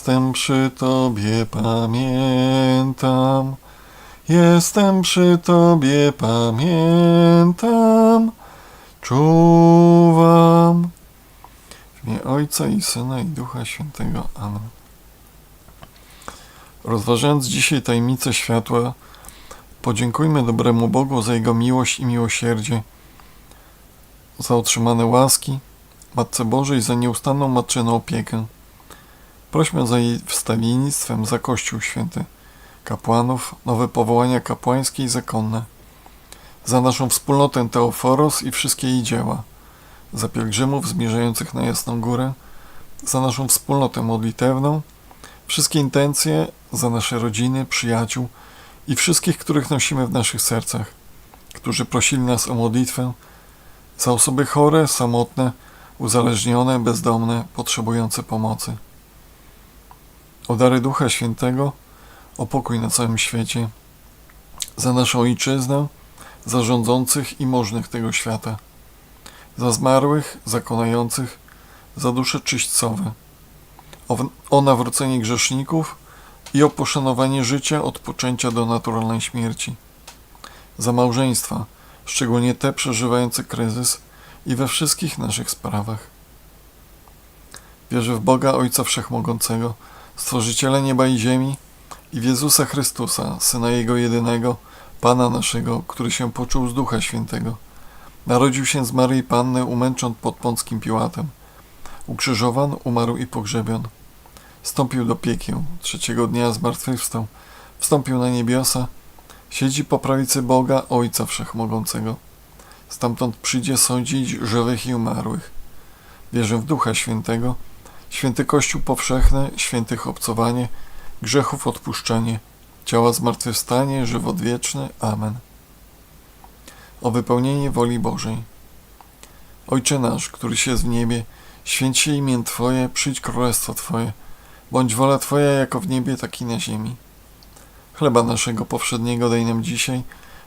jestem przy Tobie, pamiętam, jestem przy Tobie, pamiętam, czuwam. W imię Ojca i Syna i Ducha Świętego. Amen. Rozważając dzisiaj tajemnicę światła, podziękujmy dobremu Bogu za Jego miłość i miłosierdzie, za otrzymane łaski, Matce Bożej za nieustanną matczyną opiekę. Prośmy za jej wstawiennictwem za Kościół Święty, kapłanów, nowe powołania kapłańskie i zakonne, za naszą wspólnotę Teoforos i wszystkie jej dzieła, za pielgrzymów zmierzających na Jasną Górę, za naszą wspólnotę modlitewną, wszystkie intencje, za nasze rodziny, przyjaciół i wszystkich, których nosimy w naszych sercach, którzy prosili nas o modlitwę, za osoby chore, samotne, uzależnione, bezdomne, potrzebujące pomocy. O dary Ducha Świętego, o pokój na całym świecie, za naszą ojczyznę, za rządzących i możnych tego świata, za zmarłych, zakonających, za dusze czyśćcowe, o, o nawrócenie grzeszników i o poszanowanie życia od poczęcia do naturalnej śmierci, za małżeństwa, szczególnie te przeżywające kryzys i we wszystkich naszych sprawach. Wierzę w Boga Ojca Wszechmogącego, Stworzyciela nieba i ziemi i w Jezusa Chrystusa, Syna Jego jedynego, Pana naszego, który się począł z Ducha Świętego. Narodził się z Maryi Panny, umęczon pod Pąckim Piłatem. Ukrzyżowan, umarł i pogrzebion. Wstąpił do piekieł, trzeciego dnia zmartwychwstał, wstąpił na niebiosa, siedzi po prawicy Boga, Ojca Wszechmogącego. Stamtąd przyjdzie sądzić żywych i umarłych. Wierzę w Ducha Świętego, święty Kościół powszechny, świętych obcowanie, grzechów odpuszczenie, ciała zmartwychwstanie, żywot wieczny. Amen. O wypełnienie woli Bożej. Ojcze nasz, któryś jest w niebie, święć się imię Twoje, przyjdź królestwo Twoje, bądź wola Twoja jako w niebie, tak i na ziemi. Chleba naszego powszedniego daj nam dzisiaj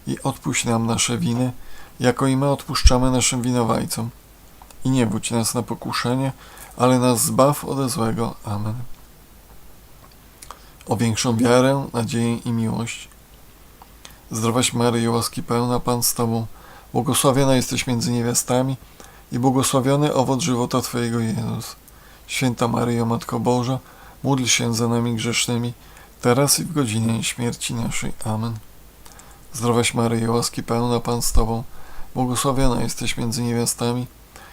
i odpuść nam nasze winy, jako i my odpuszczamy naszym winowajcom. I nie wódź nas na pokuszenie, ale nas zbaw ode złego. Amen. O większą wiarę, nadzieję i miłość. Zdrowaś Maryjo, łaski pełna Pan z Tobą, błogosławiona jesteś między niewiastami i błogosławiony owoc żywota Twojego Jezus. Święta Maryjo, Matko Boża, módl się za nami grzesznymi, teraz i w godzinę śmierci naszej. Amen. Zdrowaś Maryjo, łaski pełna Pan z Tobą, błogosławiona jesteś między niewiastami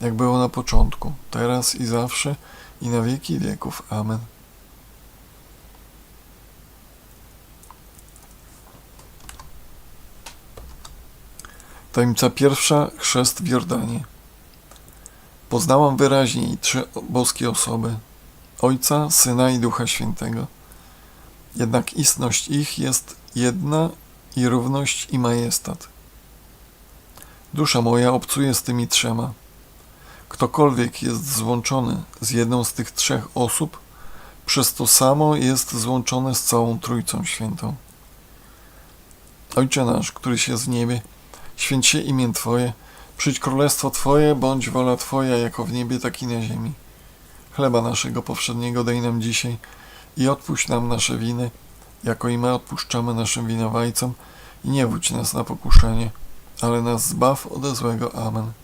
jak było na początku, teraz i zawsze, i na wieki wieków. Amen. Tajemnica pierwsza, chrzest w Jordanie. Poznałam wyraźniej trzy boskie osoby, Ojca, Syna i Ducha Świętego. Jednak istność ich jest jedna i równość i majestat. Dusza moja obcuje z tymi trzema. Ktokolwiek jest złączony z jedną z tych trzech osób, przez to samo jest złączony z całą Trójcą Świętą. Ojcze nasz, któryś jest w niebie, święć się imię Twoje, przyjdź królestwo Twoje, bądź wola Twoja, jako w niebie, tak i na ziemi. Chleba naszego powszedniego daj nam dzisiaj i odpuść nam nasze winy, jako i my odpuszczamy naszym winowajcom i nie wódź nas na pokuszenie, ale nas zbaw ode złego. Amen.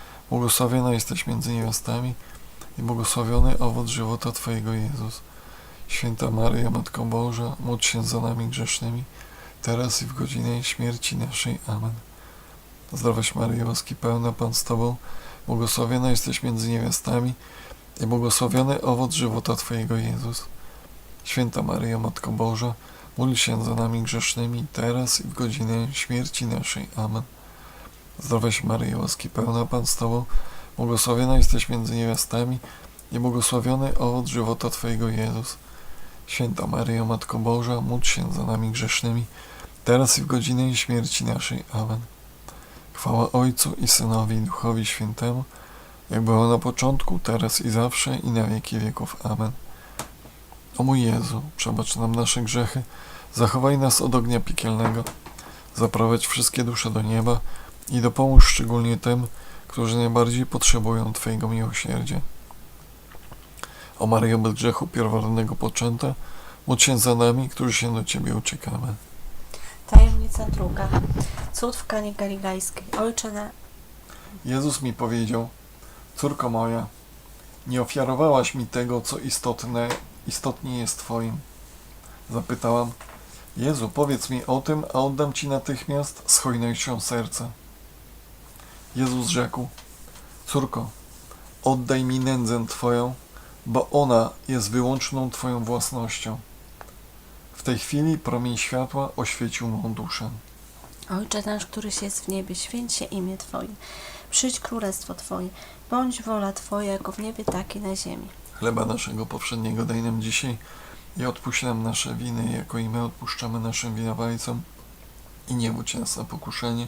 błogosławiona jesteś między niewiastami i błogosławiony owoc żywota Twojego Jezus. Święta Maryjo, Matko Boża, módl się za nami grzesznymi, teraz i w godzinę śmierci naszej. Amen. Zdrowaś Maryjo, łaski pełna Pan z Tobą, błogosławiona jesteś między niewiastami i błogosławiony owoc żywota Twojego Jezus. Święta Maryjo, Matko Boża, módl się za nami grzesznymi, teraz i w godzinę śmierci naszej. Amen. Zdrowaś Maryjo, łaski pełna Pan z Tobą, błogosławiona jesteś między niewiastami i błogosławiony owoc żywota Twojego Jezus. Święta Maryjo, Matko Boża, módl się za nami grzesznymi, teraz i w godzinę śmierci naszej. Amen. Chwała Ojcu i Synowi i Duchowi Świętemu, jak było na początku, teraz i zawsze i na wieki wieków. Amen. O mój Jezu, przebacz nam nasze grzechy, zachowaj nas od ognia piekielnego, zaprowadź wszystkie dusze do nieba i dopomóż szczególnie tym, którzy najbardziej potrzebują Twojego miłosierdzia. O Maryjo bez grzechu pierworodnego poczęta, módl się za nami, którzy się do Ciebie uciekamy. Tajemnica druga. Cud w Kanie Galilejskiej. Ojcze na... Jezus mi powiedział, córko moja, nie ofiarowałaś mi tego, co istotne, istotnie jest Twoim. Zapytałam, Jezu, powiedz mi o tym, a oddam Ci natychmiast z hojnością serca. Jezus rzekł, córko, oddaj mi nędzę Twoją, bo ona jest wyłączną Twoją własnością. W tej chwili promień światła oświecił mą duszę. Ojcze nasz, któryś jest w niebie, święć się imię Twoje. Przyjdź królestwo Twoje. Bądź wola Twoja, jako w niebie, tak i na ziemi. Chleba naszego powszedniego daj nam dzisiaj i odpuść nam nasze winy, jako i my odpuszczamy naszym winowajcom. I nie wódź nas na pokuszenie,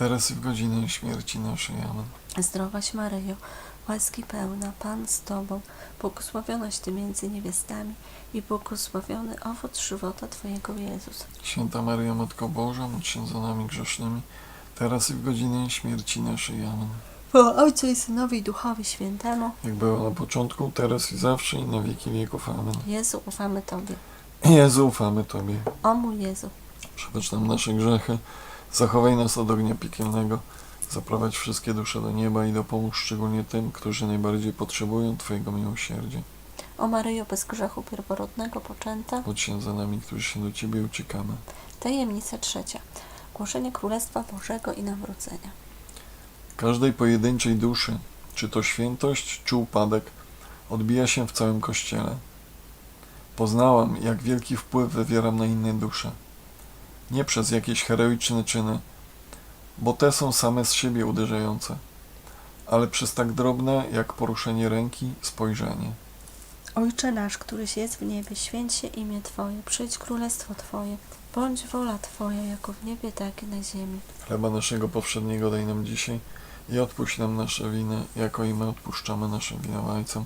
teraz i w godzinę śmierci naszej. Amen. Zdrowaś Maryjo, łaski pełna, Pan z Tobą, błogosławionaś Ty między niewiastami i błogosławiony owoc żywota Twojego Jezus. Święta Maryjo, Matko Boża, módl się za nami grzesznymi, teraz i w godzinę śmierci naszej. Amen. Po Ojcu i Synowi i Duchowi Świętemu, Jak było na początku, teraz i zawsze i na wieki wieków. Amen. Jezu, ufamy Tobie. Jezu, ufamy Tobie. O mój Jezu, Przebacz nam nasze grzechy, zachowaj nas od ognia piekielnego, zaprowadź wszystkie dusze do nieba i dopomóż szczególnie tym, którzy najbardziej potrzebują Twojego miłosierdzia. o Maryjo bez grzechu pierworodnego poczęta, Bądź się za nami, którzy się do Ciebie uciekamy. tajemnica trzecia, głoszenie Królestwa Bożego i nawrócenia. Każdej pojedynczej duszy, czy to świętość, czy upadek, odbija się w całym Kościele. Poznałam, jak wielki wpływ wywieram na inne dusze. Nie przez jakieś heroiczne czyny, bo te są same z siebie uderzające, ale przez tak drobne, jak poruszenie ręki, spojrzenie. Ojcze nasz, któryś jest w niebie, święć się imię Twoje, przyjdź królestwo Twoje, bądź wola Twoja, jako w niebie, tak i na ziemi. Chleba naszego powszedniego daj nam dzisiaj i odpuść nam nasze winy, jako i my odpuszczamy naszym winowajcom.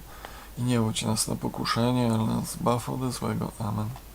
I nie łudź nas na pokuszenie, ale nas zbaw ode złego. Amen.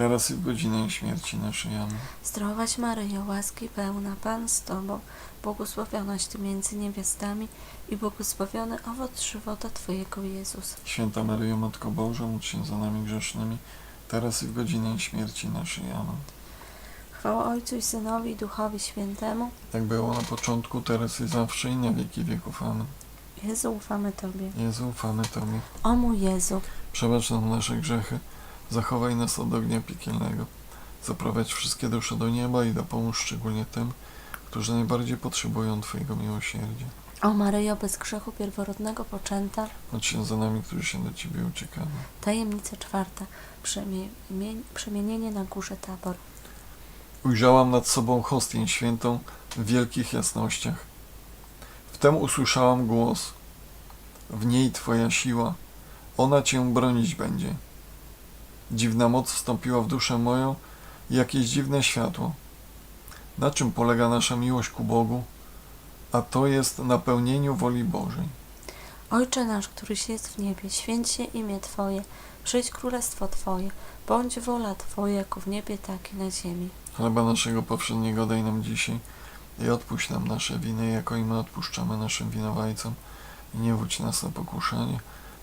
teraz i w godzinę śmierci naszej. Amen. Zdrowaś Maryjo, łaski pełna, Pan z Tobą, błogosławionaś Ty między niewiastami i błogosławiony owoc żywota Twojego Jezus. Święta Maryjo, Matko Boża, módl się za nami grzesznymi, teraz i w godzinę śmierci naszej. Amen. Chwała Ojcu i Synowi i Duchowi Świętemu. Jak było na początku, teraz i zawsze i na wieki wieków. Amen. Jezu, ufamy Tobie. Jezu, ufamy Tobie. O mój Jezu, Przebacz nam nasze grzechy, zachowaj nas od ognia piekielnego, zaprowadź wszystkie dusze do nieba i dopomóż szczególnie tym, którzy najbardziej potrzebują Twojego miłosierdzia. o Maryjo bez grzechu pierworodnego poczęta, Módl się za nami, którzy się do Ciebie uciekamy. tajemnica czwarta, przemie- mie- przemienienie na górze Tabor. Ujrzałam nad sobą hostię świętą w wielkich jasnościach. Wtem usłyszałam głos. W niej Twoja siła, ona Cię bronić będzie. Dziwna moc wstąpiła w duszę moją i jakieś dziwne światło. Na czym polega nasza miłość ku Bogu? A to jest napełnieniu woli Bożej. Ojcze nasz, któryś jest w niebie, święć się imię Twoje, przyjdź królestwo Twoje, bądź wola Twoja, jako w niebie, tak i na ziemi. Chleba naszego powszedniego daj nam dzisiaj i odpuść nam nasze winy, jako i my odpuszczamy naszym winowajcom. I nie wódź nas na pokuszenie,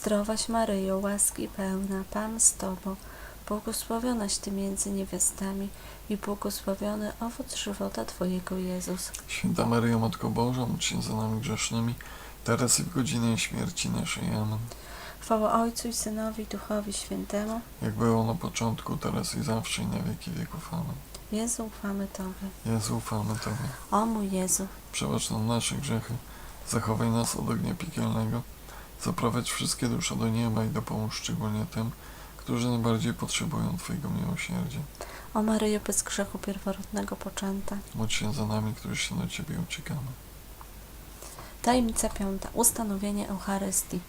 Zdrowaś Maryjo, łaski pełna, Pan z Tobą, błogosławionaś Ty między niewiastami i błogosławiony owoc żywota Twojego Jezus. Święta Maryjo, Matko Boża, módl się za nami grzesznymi, teraz i w godzinę śmierci naszej. Amen. Chwała Ojcu i Synowi i Duchowi Świętemu. Jak było na początku, teraz i zawsze i na wieki wieków. Amen. Jezu, ufamy Tobie. Jezu, ufamy Tobie. O mój Jezu, Przebacz nam nasze grzechy, zachowaj nas od ognia piekielnego, zaprowadź wszystkie dusze do nieba i dopomóż szczególnie tym, którzy najbardziej potrzebują Twojego miłosierdzia. o Maryjo bez grzechu pierworodnego poczęta. Módl się za nami, którzy się do Ciebie uciekamy. Tajemnica piąta. Ustanowienie Eucharystii.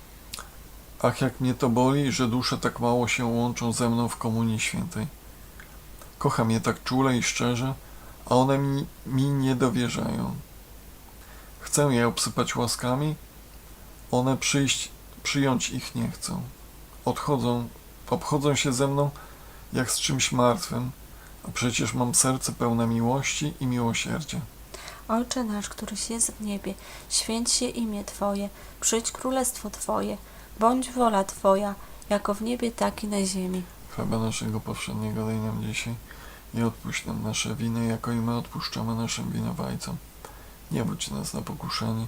Ach, jak mnie to boli, że dusze tak mało się łączą ze mną w Komunii Świętej. Kocham je tak czule i szczerze, a one mi, mi nie dowierzają. Chcę je obsypać łaskami, one przyjść, przyjąć ich nie chcą. Odchodzą, obchodzą się ze mną jak z czymś martwym, a przecież mam serce pełne miłości i miłosierdzia. Ojcze nasz, któryś jest w niebie, święć się imię Twoje, przyjdź królestwo Twoje, bądź wola Twoja, jako w niebie, tak i na ziemi. Chleba naszego powszedniego daj nam dzisiaj i odpuść nam nasze winy, jako i my odpuszczamy naszym winowajcom. Nie budź nas na pokuszenie,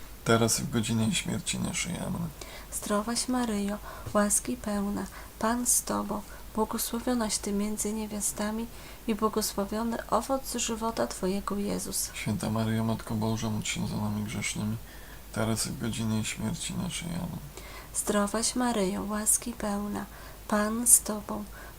teraz i w godzinę śmierci naszej. Amen. Zdrowaś Maryjo, łaski pełna, Pan z Tobą, błogosławionaś Ty między niewiastami i błogosławiony owoc żywota Twojego Jezus. Święta Maryjo, Matko Boża, módl się za nami grzesznymi, teraz i w godzinę śmierci naszej. Amen. Zdrowaś Maryjo, łaski pełna, Pan z Tobą,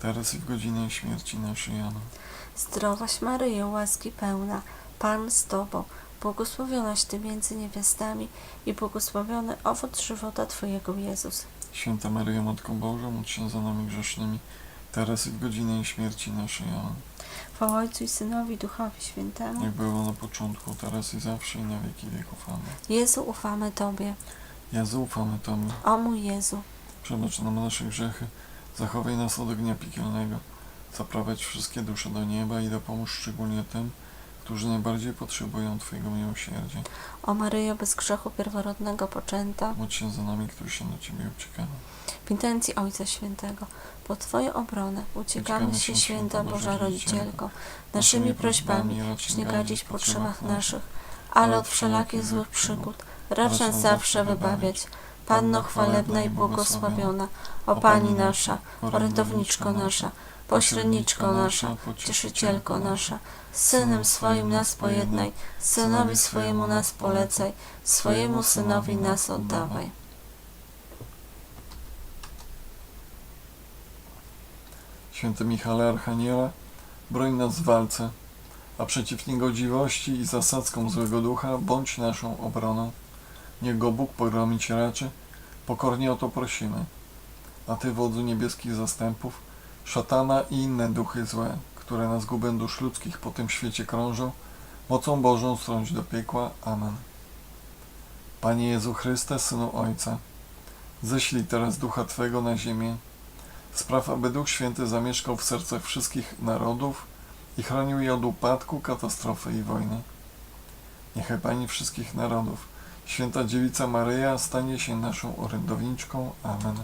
teraz i w godzinę śmierci naszej. Amen. Zdrowaś Maryjo, łaski pełna, Pan z Tobą, błogosławionaś Ty między niewiastami i błogosławiony owoc żywota Twojego Jezus. Święta Maryjo, Matko Boża, módl się za nami grzesznymi, teraz i w godzinę śmierci naszej. Amen. Chwała Ojcu i Synowi, Duchowi Świętemu. Jak było na początku, teraz i zawsze i na wieki wieków. Amen. Jezu, ufamy Tobie. Ja zaufamy Tobie, O mój Jezu, przebacz nam nasze grzechy, zachowaj nas od ognia piekielnego, zaprowadź wszystkie dusze do nieba i dopomóż szczególnie tym, którzy najbardziej potrzebują Twojego miłosierdzia. o Maryjo bez grzechu pierworodnego poczęta, Módl się za nami, którzy się do Ciebie uciekają. w intencji Ojca Świętego, po Twoją obronę uciekamy się, Święta Boża Rodzicielko, naszymi prośbami, racz nie w potrzebach naszych, ale od wszelakich złych przygód, racz nas zawsze wybawiać. Panno chwalebna i błogosławiona, o Pani nasza, orędowniczko nasza, pośredniczko nasza, cieszycielko nasza, z Synem swoim nas pojednaj, Synowi swojemu nas polecaj, swojemu Synowi nas oddawaj. Święty Michale Archaniele, broń nas w walce, a przeciw niegodziwości i zasadzkom złego ducha bądź naszą obroną. Niech go Bóg pogromić raczy, pokornie o to prosimy. A Ty, wodzu niebieskich zastępów, szatana i inne duchy złe, które na zgubę dusz ludzkich po tym świecie krążą, mocą Bożą strąć do piekła. Amen. Panie Jezu Chryste, Synu Ojca, ześlij teraz Ducha Twego na ziemię, Spraw, aby Duch Święty zamieszkał w sercach wszystkich narodów i chronił je od upadku, katastrofy i wojny. Niechaj Pani wszystkich narodów, Święta Dziewica Maryja, stanie się naszą orędowniczką. Amen.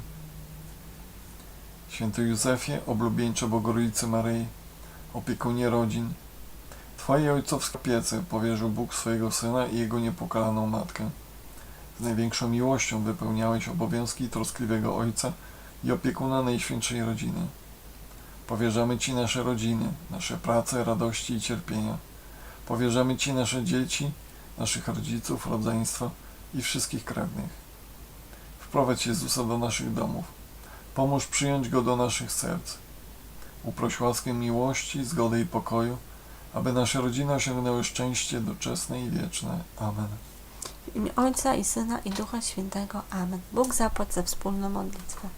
Święty Józefie, oblubieńcze Bogorodzicy Maryi, opiekunie rodzin, Twojej ojcowskiej opiece powierzył Bóg swojego Syna i Jego niepokalaną Matkę. Z największą miłością wypełniałeś obowiązki troskliwego Ojca i opiekuna Najświętszej Rodziny. Powierzamy Ci nasze rodziny, nasze prace, radości i cierpienia. Powierzamy Ci nasze dzieci, naszych rodziców, rodzeństwo i wszystkich krewnych. Wprowadź Jezusa do naszych domów. Pomóż przyjąć Go do naszych serc. Uproś łaskę miłości, zgody i pokoju, aby nasze rodziny osiągnęły szczęście doczesne i wieczne. Amen. W imię Ojca i Syna i Ducha Świętego. Amen. Bóg zapłać za wspólną modlitwę.